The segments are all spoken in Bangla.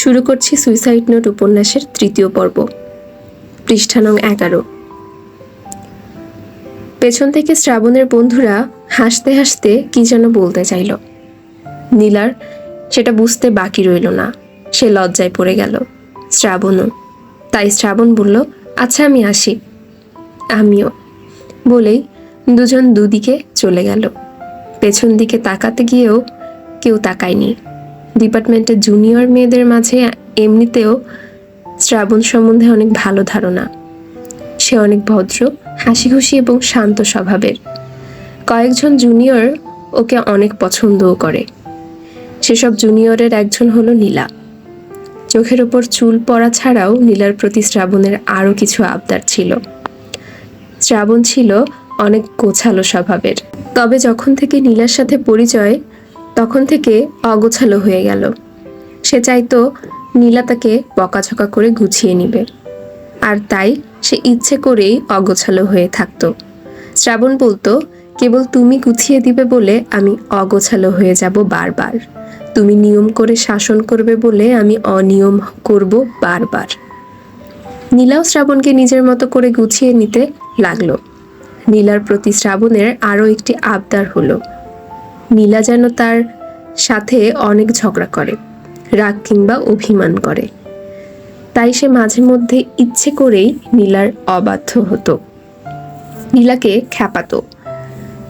শুরু করছি সুইসাইড নোট উপন্যাসের তৃতীয় পর্ব, পৃষ্ঠা নং এগারো। পেছন থেকে শ্রাবণের বন্ধুরা হাসতে হাসতে কি যেন বলতে চাইল। নীলার সেটা বুঝতে বাকি রইল না, সে লজ্জায় পড়ে গেল। শ্রাবণও, তাই শ্রাবণ বলল আচ্ছা আমি আসি। আমিও বলেই দুজন দুদিকে চলে গেল। পেছন দিকে তাকাতে গিয়েও কেউ তাকায়নি। ডিপার্টমেন্টের জুনিয়র মেয়েদের মাঝে এমনিতেও শ্রাবণ সম্বন্ধে অনেক ভালো ধারণা। সে অনেক ভদ্র হাসি খুশি এবং শান্ত স্বভাবের। কয়েকজন জুনিয়র ওকে অনেক পছন্দও করে। সেসব জুনিয়রের একজন হলো নীলা। চোখের ওপর চুল পড়া ছাড়াও নীলার প্রতি শ্রাবণের আরও কিছু আবদার ছিল। শ্রাবণ ছিল অনেক গোছালো স্বভাবের। তবে যখন থেকে নীলার সাথে পরিচয় তখন থেকে অগোছালো হয়ে গেল। সে চাইতো নীলা তাকে বকাঝকা করে গুছিয়ে নিবে। আর তাই সে ইচ্ছে করেই অগোছালো হয়ে থাকতো। শ্রাবণ বলতো, কেবল তুমি গুছিয়ে দিবে বলে আমি অগোছালো হয়ে যাব বারবার। তুমি নিয়ম করে শাসন করবে বলে আমি অনিয়ম করব বারবার। নীলাও শ্রাবণকে নিজের মতো করে গুছিয়ে নিতে লাগল। নীলার প্রতি শ্রাবণের আরও একটি আবদার হলো। নীলা যেন তার সাথে অনেক ঝগড়া করে, রাগ কিংবা অভিমান করে। তাই সে মাঝে মধ্যে ইচ্ছে করেই নীলার অবাধ্য হতো। নীলাকে খ্যাপাতো।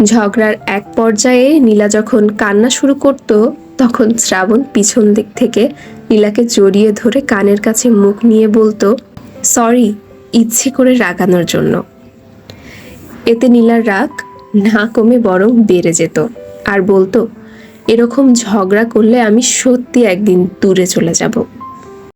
ঝগড়ার এক পর্যায়ে নীলা যখন কান্না শুরু করত, তখন শ্রাবণ পিছন দিক থেকে নীলাকে জড়িয়ে ধরে কানের কাছে মুখ নিয়ে বলতো, সরি, ইচ্ছে করে রাগানোর জন্য। এতে নীলার রাগ না কমে বরং বেড়ে যেত। আর বলতো এরকম ঝগড়া করলে আমি সত্যি একদিন দূরে চলে যাব।